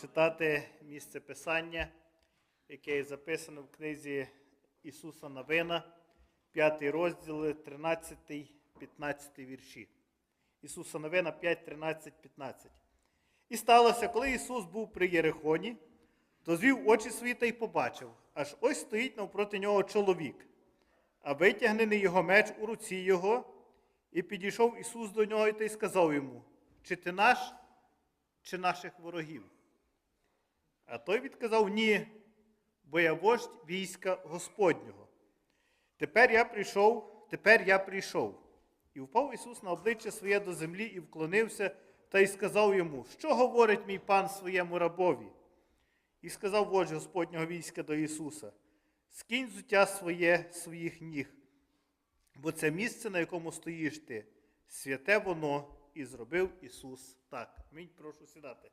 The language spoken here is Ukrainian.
читати місце Писання, яке записано в книзі Ісуса Навина, 5 розділ, 13, 15 вірші. Ісуса Новина 5, 13, 15. І сталося, коли Ісус був при Єрихоні, то звів очі свої та й побачив, аж ось стоїть навпроти нього чоловік, а витягнений його меч у руці його, і підійшов Ісус до нього та й сказав йому: Чи ти наш, чи наших ворогів? А той відказав: Ні, бо я вождь війська Господнього. Тепер я прийшов, тепер я прийшов. І впав Ісус на обличчя своє до землі і вклонився та й сказав йому, що говорить мій пан своєму рабові? І сказав вождь Господнього війська до Ісуса: Скинь зуття своє своїх ніг, бо це місце, на якому стоїш ти, святе воно, і зробив Ісус так. Амінь, прошу сідати.